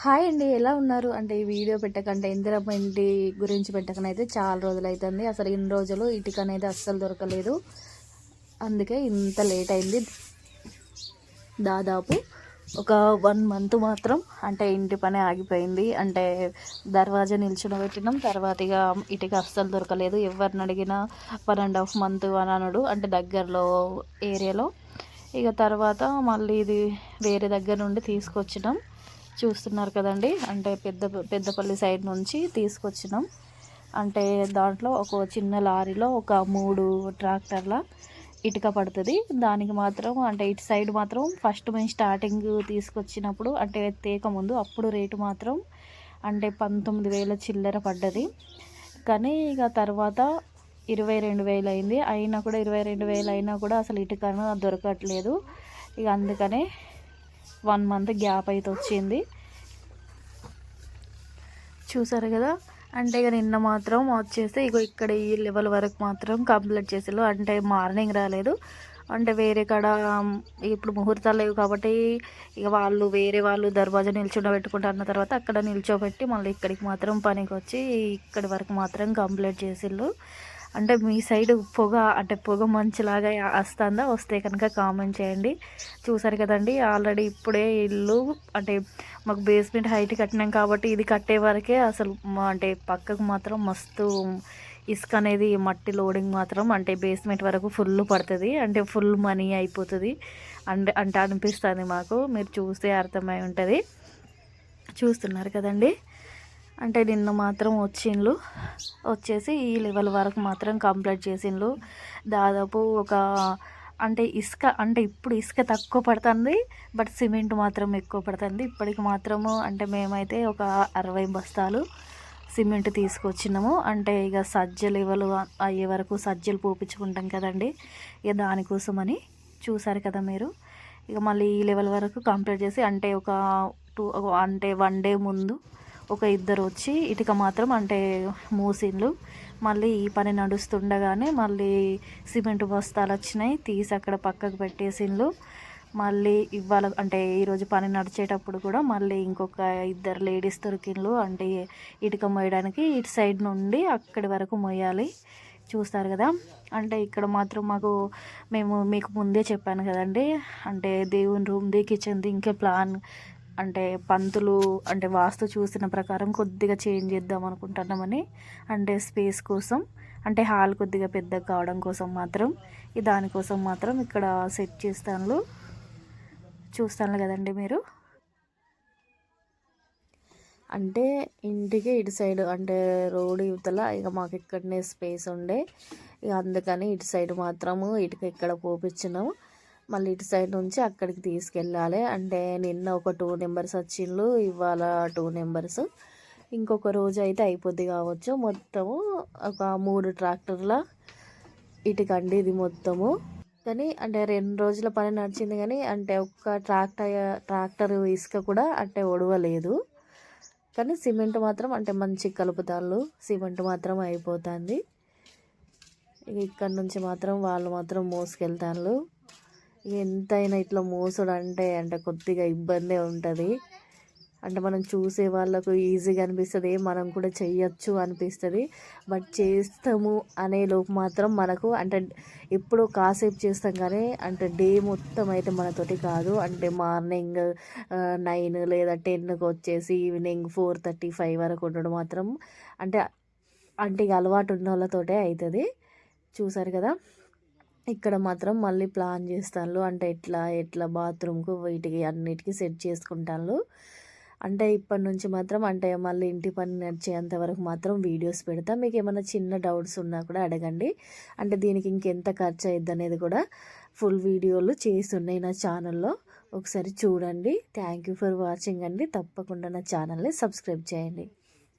Hi అండి ఎలా ఉన్నారు? అంటే ఈ వీడియో పెట్టకంటే ఇందిరమ్మ ఇంటి గురించి పెట్టకనైతే చాలా రోజులు అవుతుంది అసలు ఇన్ని రోజులు ఇటుక అనేది అస్సలు దొరకలేదు. అందుకే ఇంత లేట్ అయింది. దాదాపు ఒక వన్ మంత్ మాత్రం అంటే ఇంటి పని ఆగిపోయింది. అంటే దర్వాజా నిల్చుని పెట్టినాం. తర్వాత ఇక ఇటుక అస్సలు దొరకలేదు. ఎవరిని అడిగినా వన్ అండ్ హాఫ్ మంత్ అని అనడు. అంటే దగ్గరలో ఏరియాలో. ఇక తర్వాత మళ్ళీ ఇది వేరే దగ్గర నుండి తీసుకొచ్చినాం. చూస్తున్నారు కదండి. అంటే పెద్ద పెద్దపల్లి సైడ్ నుంచి తీసుకొచ్చినాం. అంటే దాంట్లో ఒక చిన్న లారీలో ఒక మూడు ట్రాక్టర్ల ఇటుక పడుతుంది. దానికి మాత్రం అంటే ఇటు సైడ్ మాత్రం ఫస్ట్ మేము స్టార్టింగ్ తీసుకొచ్చినప్పుడు అంటే తేక ముందు అప్పుడు రేటు మాత్రం అంటే పంతొమ్మిది వేల చిల్లర పడ్డది. కానీ ఇక తర్వాత ఇరవై రెండు వేలు అయింది. అయినా కూడా ఇరవై రెండు వేలు అయినా కూడా అసలు ఇటుకను దొరకట్లేదు. ఇక అందుకనే వన్ మంత్ గ్యాప్ అయితే వచ్చింది. చూసారు కదా? అంటే ఇక నిన్న మాత్రం వచ్చేసి ఇక ఇక్కడ ఈ లెవెల్ వరకు మాత్రం కంప్లీట్ చేసారు అంటే మార్నింగ్ రాలేదు. అంటే వేరే కాడ ఇప్పుడు ముహూర్తాలు లేవు కాబట్టి ఇక వాళ్ళు వేరే వాళ్ళు దర్వాజా నిల్చుండ పెట్టుకుంటా అన్న తర్వాత అక్కడ నిల్చోబెట్టి మళ్ళీ ఇక్కడికి మాత్రం పనికి వచ్చి ఇక్కడి వరకు మాత్రం కంప్లీట్ చేసిళ్ళు. అంటే మీ సైడ్ పొగ అంటే పొగ మంచులాగా వస్తుందా వస్తే కనుక కామెంట్ చేయండి. చూసారు కదండి ఆల్రెడీ ఇప్పుడే ఇల్లు అంటే మాకు బేస్మెంట్ హైట్ కట్టినాం కాబట్టి ఇది కట్టే వరకే అసలు అంటే పక్కకు మాత్రం మస్తు ఇసుక అనేది మట్టి లోడింగ్ మాత్రం అంటే బేస్మెంట్ వరకు ఫుల్ పడుతుంది. అంటే ఫుల్ మనీ అయిపోతుంది. అండ్ అంటే అనిపిస్తుంది మాకు. మీరు చూస్తే అర్థమై ఉంటుంది. చూస్తున్నారు కదండి. అంటే నిన్న మాత్రం వచ్చిండ్లు. వచ్చేసి ఈ లెవెల్ వరకు మాత్రం కంప్లీట్ చేసిండ్లు. దాదాపు ఒక అంటే ఇసుక అంటే ఇప్పుడు ఇసుక తక్కువ పడుతుంది బట్ సిమెంట్ మాత్రం ఎక్కువ పడుతుంది. ఇప్పటికి మాత్రము అంటే మేమైతే ఒక అరవై బస్తాలు సిమెంట్ తీసుకొచ్చినాము. అంటే ఇక సజ్జ లెవెల్ అయ్యే వరకు సజ్జలు పోపించుకుంటాం కదండి. ఇక దానికోసమని చూసారు కదా మీరు. ఇక మళ్ళీ ఈ లెవెల్ వరకు కంప్లీట్ చేసి అంటే ఒక టూ అంటే వన్ డే ముందు ఒక ఇద్దరు వచ్చి ఇటుక మాత్రం అంటే మూసిన్లు మళ్ళీ ఈ పని నడుస్తుండగానే మళ్ళీ సిమెంట్ బస్తాలు వచ్చినాయి తీసి అక్కడ పక్కకు పెట్టేసిండ్లు. మళ్ళీ ఇవాళ అంటే ఈరోజు పని నడిచేటప్పుడు కూడా మళ్ళీ ఇంకొక ఇద్దరు లేడీస్ దొరికిండ్లు. అంటే ఇటుక మోయడానికి ఇటు సైడ్ నుండి అక్కడి వరకు మోయాలి. చూస్తారు కదా. అంటే ఇక్కడ మాత్రం మాకు మేము మీకు ముందే చెప్పాను కదండి. అంటే దేవుని రూమ్ది కిచెన్ది ఇంకే ప్లాన్ అంటే పంతులు అంటే వాస్తు చూసిన ప్రకారం కొద్దిగా చేంజ్ చేద్దాం అనుకుంటున్నామని. అంటే స్పేస్ కోసం అంటే హాల్ కొద్దిగా పెద్దగా కావడం కోసం మాత్రం ఈ దానికోసం మాత్రం ఇక్కడ సెట్ చేస్తాను చూస్తాను కదండి మీరు? అంటే ఇంటికి ఇటు సైడ్ అంటే రోడ్ యువతల ఇక మాకు ఇక్కడనే స్పేస్ ఉండే. ఇక అందుకని ఇటు సైడ్ మాత్రము ఇటుక ఇక్కడ పోపించినాము మళ్ళీ ఇటు సైడ్ నుంచి అక్కడికి తీసుకెళ్ళాలి. అంటే నిన్న ఒక టూ నెంబర్స్ వచ్చిండ్రు ఇవాళ టూ నెంబర్స్ ఇంకొక రోజు అయితే అయిపోద్ది కావచ్చు. మొత్తము ఒక మూడు ట్రాక్టర్ల ఇటుకండి ఇది మొత్తము. కానీ అంటే రెండు రోజుల పని నడిచింది కానీ అంటే ఒక్క ట్రాక్టర్ ట్రాక్టర్ ఇసుక కూడా అంటే ఒడవలేదు. కానీ సిమెంట్ మాత్రం అంటే మంచి కలుపుతాళ్ళు. సిమెంట్ మాత్రం అయిపోతుంది. ఇక్కడ నుంచి మాత్రం వాళ్ళు మాత్రం మోసుకెళ్తాళ్ళు ఎంతైనా ఇట్లా మోసుడు అంటే అంటే కొద్దిగా ఇబ్బందే ఉంటుంది. అంటే మనం చూసే వాళ్ళకు ఈజీగా అనిపిస్తుంది మనం కూడా చెయ్యొచ్చు అనిపిస్తుంది. బట్ చేస్తాము అనే లోపు మాత్రం మనకు అంటే ఎప్పుడో కాసేపు చేస్తాం కానీ అంటే డే మొత్తం అయితే మనతోటి కాదు. అంటే మార్నింగ్ నైన్ లేదా టెన్కి వచ్చేసి ఈవినింగ్ ఫోర్ థర్టీ ఫైవ్ వరకు ఉండడం మాత్రం అంటే అంటే అలవాటు ఉన్న వాళ్ళతోటే అవుతుంది చూసారు కదా? ఇక్కడ మాత్రం మళ్ళీ ప్లాన్ చేస్తాను అంటే ఎట్లా ఎట్లా బాత్రూమ్కు వీటికి అన్నిటికీ సెట్ చేసుకుంటాను అంటే ఇప్పటి నుంచి మాత్రం అంటే మళ్ళీ ఇంటి పని నడిచేంత వరకు మాత్రం వీడియోస్ పెడతా. మీకు ఏమైనా చిన్న డౌట్స్ ఉన్నా కూడా అడగండి. అంటే దీనికి ఇంకెంత ఖర్చు అయ్యిద్ది అనేది కూడా ఫుల్ వీడియోలు చేస్తున్నాయి నా ఛానల్లో. ఒకసారి చూడండి. థ్యాంక్ యూ ఫర్ వాచింగ్ అండి. తప్పకుండా నా ఛానల్ని సబ్స్క్రైబ్ చేయండి.